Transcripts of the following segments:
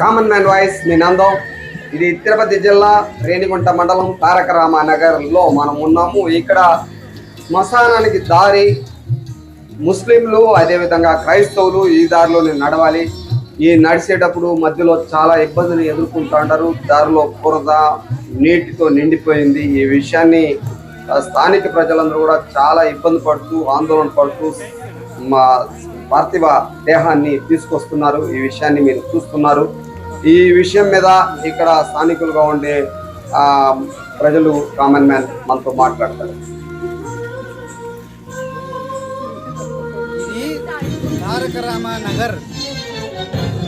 Common man voice మీ నందం ఇది తిరుపతి జిల్లా రేణిగుంట మండలం తారక రామానగర్లో మనం ఉన్నాము. ఇక్కడ శ్మశానానికి దారి ముస్లింలు అదేవిధంగా క్రైస్తవులు ఈ దారిలోనే నడవాలి. ఈ నడిచేటప్పుడు మధ్యలో చాలా ఇబ్బందులు ఎదుర్కొంటుంటారు దారిలో బురద నీటితో నిండిపోయింది. ఈ విషయాన్ని స్థానిక ప్రజలందరూ కూడా చాలా ఇబ్బంది పడుతూ ఆందోళన పడుతూ మా పార్థివ దేహాన్ని తీసుకొస్తున్నారు. ఈ విషయాన్ని మీరు చూస్తున్నారు. ఈ విషయం మీద ఇక్కడ స్థానికులుగా ఉండే ప్రజలు కామన్ మ్యాన్ మనతో మాట్లాడతారు. ఇది తారక రామానగర్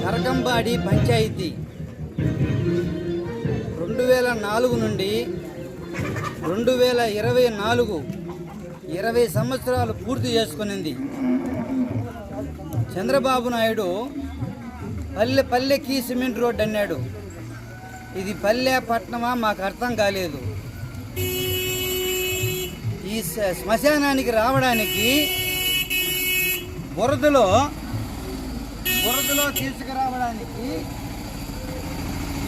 నరకంబాడి పంచాయతీ. రెండు వేల నాలుగు నుండి రెండు వేల ఇరవై నాలుగు ఇరవై సంవత్సరాలు పూర్తి చేసుకునింది. చంద్రబాబు నాయుడు పల్లె పల్లెకి సిమెంట్ రోడ్ అన్నాడు. ఇది పల్లె పట్టణమా మాకు అర్థం కాలేదు. ఈ శ్మశానానికి రావడానికి బురదలో బురదలో తీసుకురావడానికి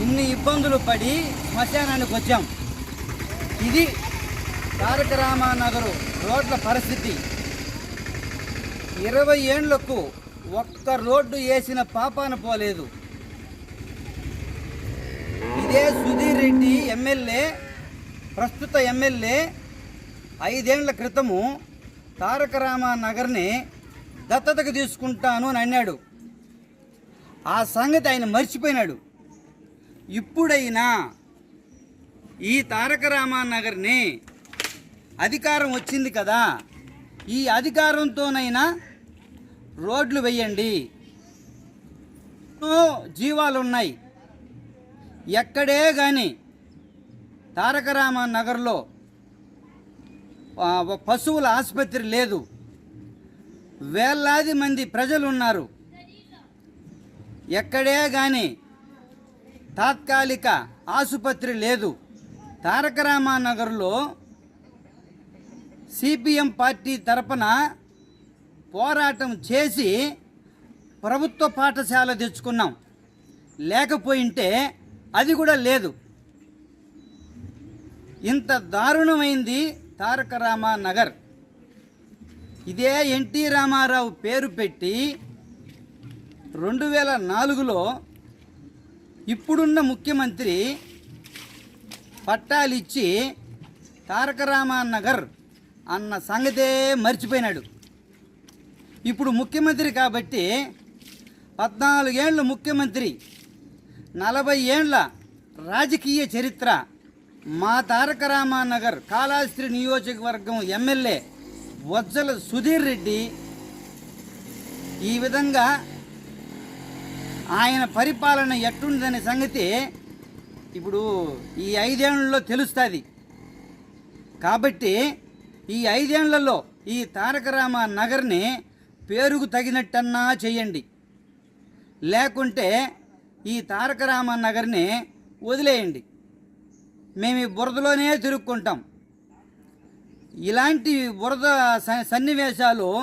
ఇన్ని ఇబ్బందులు పడి శ్మశానానికి వచ్చాం. ఇది తారక రామానగరు రోడ్ల పరిస్థితి. ఇరవై ఏండ్లకు ఒక్క రోడ్డు వేసిన పాపాన పోలేదు. ఇదే సుధీర్ రెడ్డి ఎమ్మెల్యే ప్రస్తుత ఎమ్మెల్యే. ఐదేండ్ల క్రితము తారక రామానగర్ని దత్తతకు తీసుకుంటాను అని అన్నాడు. ఆ సంగతి ఆయన మర్చిపోయినాడు. ఇప్పుడైనా ఈ తారక రామానగర్ని అధికారం వచ్చింది కదా ఈ అధికారంతోనైనా రోడ్లు వేయండి. ఎన్నో జీవాలు ఉన్నాయి ఎక్కడే కానీ తారక రామానగర్లో పశువుల ఆసుపత్రి లేదు. వేలాది మంది ప్రజలు ఉన్నారు ఎక్కడే కానీ తాత్కాలిక ఆసుపత్రి లేదు. తారక రామానగర్లో సిపిఎం పార్టీ తరపున పోరాటం చేసి ప్రభుత్వ పాఠశాల తెచ్చుకున్నాం. లేకపోయింటే అది కూడా లేదు. ఇంత దారుణమైంది తారక రామానగర్. ఇదే ఎన్టీ రామారావు పేరు పెట్టి రెండు వేల నాలుగులో ఇప్పుడున్న ముఖ్యమంత్రి పట్టాలిచ్చి తారక రామానగర్ అన్న సంగతే మర్చిపోయినాడు. ఇప్పుడు ముఖ్యమంత్రి కాబట్టి పద్నాలుగేండ్ల ముఖ్యమంత్రి నలభై ఏండ్ల రాజకీయ చరిత్ర మా తారక రామానగర్ కాళాస్త్రి నియోజకవర్గం ఎమ్మెల్యే వజ్జల సుధీర్ రెడ్డి ఈ విధంగా ఆయన పరిపాలన ఎట్టుందనే సంగతి ఇప్పుడు ఈ ఐదేళ్ళలో తెలుస్తుంది. కాబట్టి ఈ ఐదేళ్ళలో ఈ తారక రామ నగర్ని పేరుకు తగినట్టన్నా చేయండి. లేకుంటే ఈ తారక రామ నగర్ని వదిలేయండి. మేము ఈ బురదలోనే తిరుక్కుంటాం. ఇలాంటి బురద స- సన్నివేశాలు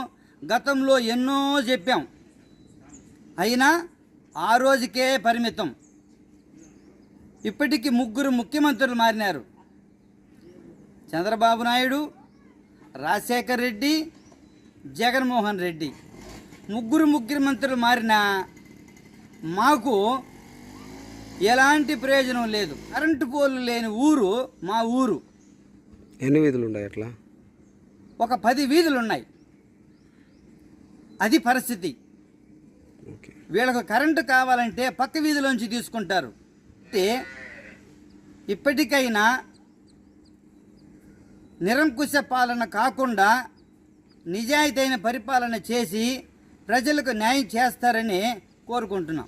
గతంలో ఎన్నో చెప్పాం. అయినా ఆ రోజుకే పరిమితం. ఇప్పటికి ముగ్గురు ముఖ్యమంత్రులు మారినారు. చంద్రబాబు నాయుడు రాజశేఖర్ రెడ్డి జగన్మోహన్ రెడ్డి. ముగ్గురు ముఖ్యమంత్రులు మారినా మాకు ఎలాంటి ప్రయోజనం లేదు. కరెంటు పోలు లేని ఊరు మా ఊరు. ఎన్ని వీధులు ఉన్నాయి అట్లా? ఒక పది వీధులు ఉన్నాయి అది పరిస్థితి. వీళ్ళకు కరెంటు కావాలంటే పక్క వీధిలోంచి తీసుకుంటారు. అంటే ఇప్పటికైనా నిరంకుశ పాలన కాకుండా నిజాయితీ పరిపాలన చేసి ప్రజలకు న్యాయం చేస్తారని కోరుకుంటున్నాం.